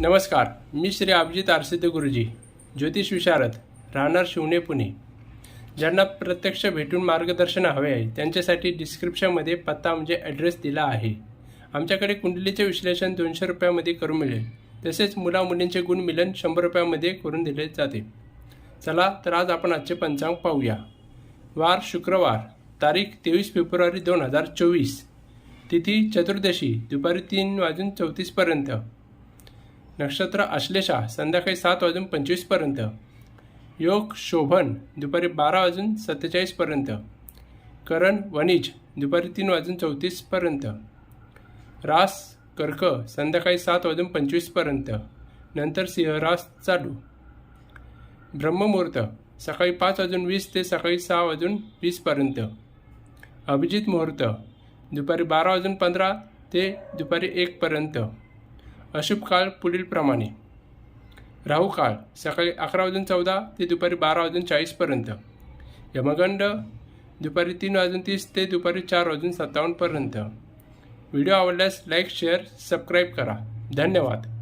नमस्कार मी श्री अभिजित आरसिद्ध गुरुजी ज्योतिष विशारद राहणार शिवणे पुणे. ज्यांना प्रत्यक्ष भेटून मार्गदर्शन हवे आहे त्यांच्यासाठी डिस्क्रिप्शनमध्ये पत्ता म्हणजे ॲड्रेस दिला आहे. आमच्याकडे कुंडलीचे विश्लेषण दोनशे रुपयामध्ये करून मिळेल. तसेच मुलामुलींचे गुण मिलन शंभर रुपयामध्ये करून दिले जाते. चला तर आज आपण आजचे पंचांग पाहूया. वार शुक्रवार तारीख तेवीस फेब्रुवारी दोन हजार चोवीस. तिथी चतुर्दशी दुपारी तीन वाजून चौतीसपर्यंत नक्षत्र आश्लेषा संध्याकाळी सात वाजून पंचवीसपर्यंत योग शोभन दुपारी बारा वाजून सत्तेचाळीसपर्यंत करण वणिज दुपारी तीन वाजून चौतीसपर्यंत रास कर्क संध्याकाळी सात वाजून पंचवीसपर्यंत नंतर सिंहरास चालू. ब्रह्ममुहूर्त सकाळी पाच वाजून वीस ते सकाळी सहा वाजून वीसपर्यंत अभिजित मुहूर्त दुपारी बारा वाजून पंधरा ते दुपारी एकपर्यंत अशुभ काळ पुढीलप्रमाणे. राहू काळ सकाळी अकरा वाजून चौदा ते दुपारी बारा वाजून चाळीसपर्यंत यमगंड दुपारी तीन वाजून तीस ते दुपारी चार वाजून सत्तावन्नपर्यंत व्हिडिओ आवडल्यास लाईक शेअर सबस्क्राईब करा. धन्यवाद.